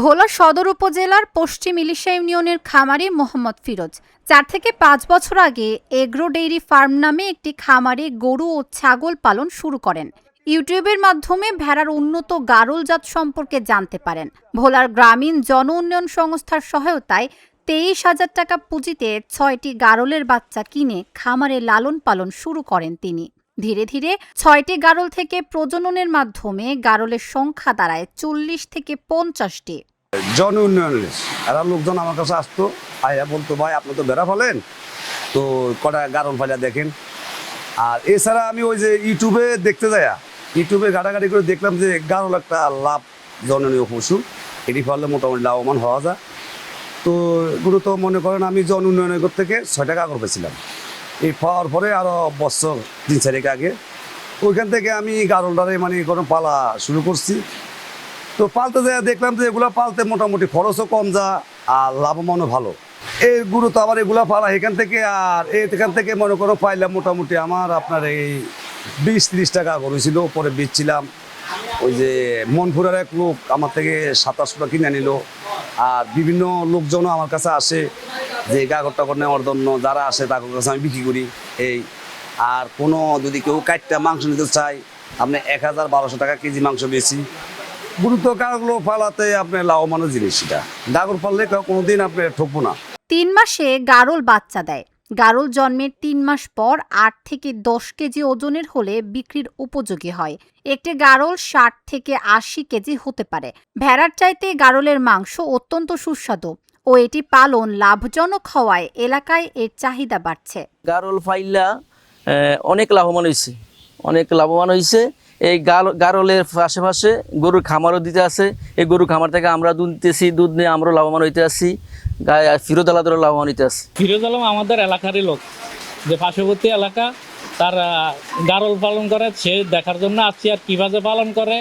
ভোলা সদর উপজেলার পশ্চিম ইলিশা ইউনিয়নের খামারি মোহাম্মদ ফিরোজ। চার থেকে পাঁচ বছর আগে এগ্রো ডেইরি ফার্ম নামে একটি খামারে গরু ও ছাগল পালন শুরু করেন। ইউটিউবের মাধ্যমে ভেড়ার উন্নত গারল জাত সম্পর্কে জানতে পারেন। ভোলার গ্রামীণ জন উন্নয়ন সংস্থার সহায়তায় তেইশ হাজার টাকা পুঁজিতে ছয়টি গারলের বাচ্চা কিনে খামারে লালন পালন শুরু করেন তিনি। ধীরে ধীরে ছয়টি গারল থেকে প্রজননের মাধ্যমে গারলের সংখ্যা দাঁড়ায় চল্লিশ থেকে পঞ্চাশটি। জন উন্নয়নের এরা লোকজন আমার কাছে আসতো, আয়া বলতো, ভাই, আপনি তো বেড়া ফেলেন? তো কটা গারল ফাইলা দেখেন। আর এছাড়া আমি ওই যে ইউটিউবে দেখতে যাইয়া ইউটিউবে ঘাটাঘাটি করে দেখলাম যে গারল একটা লাভ জননীয় পশু। এটি ফলে মোটামুটি লাভবান হওয়া যায়। তো এগুলো তো মনে করেন আমি জন উন্নয়নের থেকে ছয় টাকা করে পেয়েছিলাম। এই পাওয়ার পরে আরও বছর, তিন চারেক আগে। ওইখান থেকে আমি গারলটারে মানে কোনো পালা শুরু করছি। তো পালতে যায় দেখলাম যে এগুলো পালতে মোটামুটি খরচও কম যা, আর লাভবানও ভালো। এই গুরু তো আবার এগুলা পালা এখান থেকে, আর এখান থেকে মনে করো পাইলাম মোটামুটি আমার আপনার এই বিশ ত্রিশ টাকা করেছিল পরে বেচছিলাম। ওই যে মনপুরের এক লোক আমার থেকে সাতাশশো টাকা কিনে নিল। আর বিভিন্ন লোকজনও আমার কাছে আসে যে কাগজ টাগজ নেওয়ার জন্য, যারা আসে তাদের কাছে আমি বিক্রি করি এই। আর কোনো যদি কেউ কাটটা মাংস নিতে চায়, আপনি এক হাজার বারোশো টাকা কেজি মাংস বেশি। গুরুত্ব কারগুলো পালাতে আপনার লাভবানের জিনিস সেটা গাগর পাললে কোনোদিন আপনি ঠকবো না। তিন মাসে গারল বাচ্চা দেয়। গারল জন্মের তিন মাস পর আট থেকে দশ কেজি ওজনের হলে বিক্রির উপযোগী হয়। একটি গারল ষাট থেকে আশি কেজি হতে পারে। ভেড়ার চাইতে গারলের মাংস অত্যন্ত সুস্বাদু ও এটি পালন লাভজনক হওয়ায় এলাকায় এর চাহিদা বাড়ছে। গারল ফাইল্লা আহ, অনেক লাভবান হয়েছে অনেক লাভবান হয়েছে এই গারলের পাশে গরুর খামারও দিতে আছে। এই গরুর খামার থেকে আমরা দুধ দিতেছি দুধ নিয়ে আমরাও লাভবান হইতে আসছি গায়ে ফিরোদ আলাদারও লাভবান হইতে ফিরোজ আলম আমাদের এলাকারই লোক। যে পার্শ্ববর্তী এলাকা তার গারল পালন করে সে দেখার জন্য আসছি আর কীভাবে পালন করে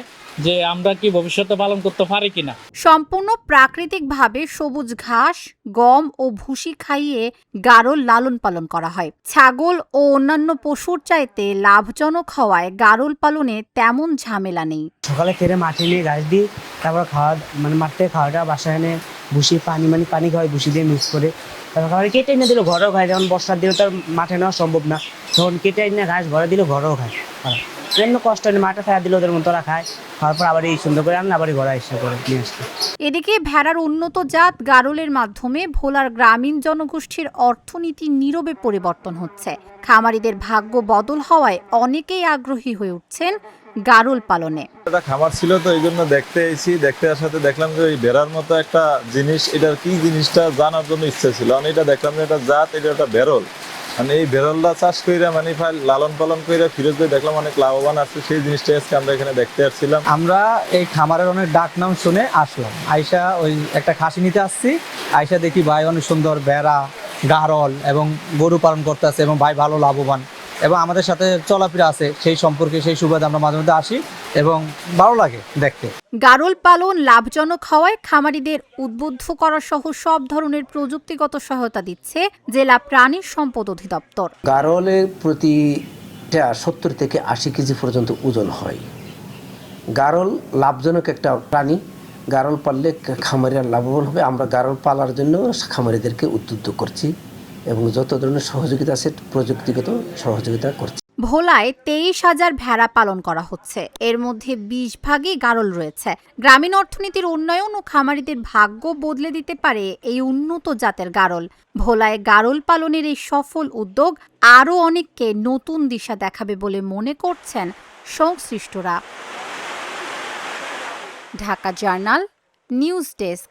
যে আমরা কি ভবিষ্যতে পালন করতে পারি কিনা। সম্পূর্ণ প্রাকৃতিকভাবে সবুজ ঘাস গম ও ভুসি খাইয়ে গারল লালন পালন করা হয়। ছাগল ও অন্যান্য পশুর চাইতে লাভজনক হওয়ায় গারল পালনে তেমন ঝামেলা নেই। সকালে ফেরে মাঠে নিয়ে ঘাস দিই তারপর খাওয়া মানে মাঠ থেকে খাওয়াটা বাসায় এনে ভুসি পানি মানে পানি খাওয়াই ভুসি দিয়ে মিক্স করে। তারপর খাবার কেটে এনে দিল, ঘরেও খায়। যেমন বর্ষার দিনে তো আর মাঠে নেওয়া সম্ভব না। তখন কেটে এনে ঘাস ঘরে দিলে, ঘরেও খায়। জন্য কষ্ট নেই মাঠে খাওয়া দিলে ওদের মতো ওরা খায়। খাওয়ার পর আবার এই সুন্দর করে আনলে আবার ঘরে এসে করে নিয়ে আসতে এদিকে ভেড়ার উন্নত জাত গারলের মাধ্যমে ভোলার গ্রামীণ জনগোষ্ঠীর অর্থনীতি নীরবে পরিবর্তন হচ্ছে। খামারিদের ভাগ্য বদল হওয়ায় অনেকেই আগ্রহী হয়ে উঠছেন গারল পালনে। একটা খামার ছিল তো এই জন্য দেখতে এসেছি। দেখতে আসার সাথে দেখলাম যে ওই বেড়ার মতো একটা জিনিস এটার কি জিনিসটা জানার জন্য ইচ্ছে ছিল। আমি এটা দেখলাম যে এটা জাত এটা একটা বেরল মানে এই বেরলটা চাষ কইরা মানে ফাইল লালন পালন কইরা ফিরত দিয়ে দেখলাম অনেক লাভবান আছে। সেই জিনিসটা আজকে আমরা এখানে দেখতে আসছিলাম। আমরা এই খামারের অনেক ডাক নাম শুনে আসলাম। আয়সা ওই একটা খাসি নিতে আসছি। আয়সা দেখি ভাই অনেক সুন্দর বেড়া গারল এবং গরু পালন করতে আছে এবং ভাই ভালো লাভবান। এবং আমাদের সাথে চলাফেরা আছে সেই সম্পর্কে সেই সুবাদে আমরা মাঝে মধ্যে আসি এবং ভালো লাগে দেখতে। গারল পালন লাভজনক হওয়ায় খামারিদের উদ্বুদ্ধ করা সহ সব ধরনের প্রযুক্তিগত সহায়তা দিচ্ছে জেলা প্রাণী সম্পদ অধিদপ্তর। গারলের প্রতিটা সত্তর থেকে আশি কেজি পর্যন্ত ওজন হয়। গারল লাভজনক একটা প্রাণী। গারল পাললে খামারিরা লাভবান হবে। আমরা গারল পালার জন্য খামারিদেরকে উদ্বুদ্ধ করছি। এবং যত ধরনের সহযোগিতা আছে, প্রযুক্তিগত সহযোগিতা করছি। ভোলায় তেইশ হাজার ভেড়া পালন করা হচ্ছে। এর মধ্যে বিশ ভাগই গারল রয়েছে। গ্রামীণ অর্থনীতির উন্নয়ন ও খামারিদের ভাগ্য বদলে দিতে পারে এই উন্নত জাতের গারল। ভোলায় গারল পালনের এই সফল উদ্যোগ আরও অনেককে নতুন দিশা দেখাবে বলে মনে করছেন সংশ্লিষ্টরা। Dhaka Journal, news desk.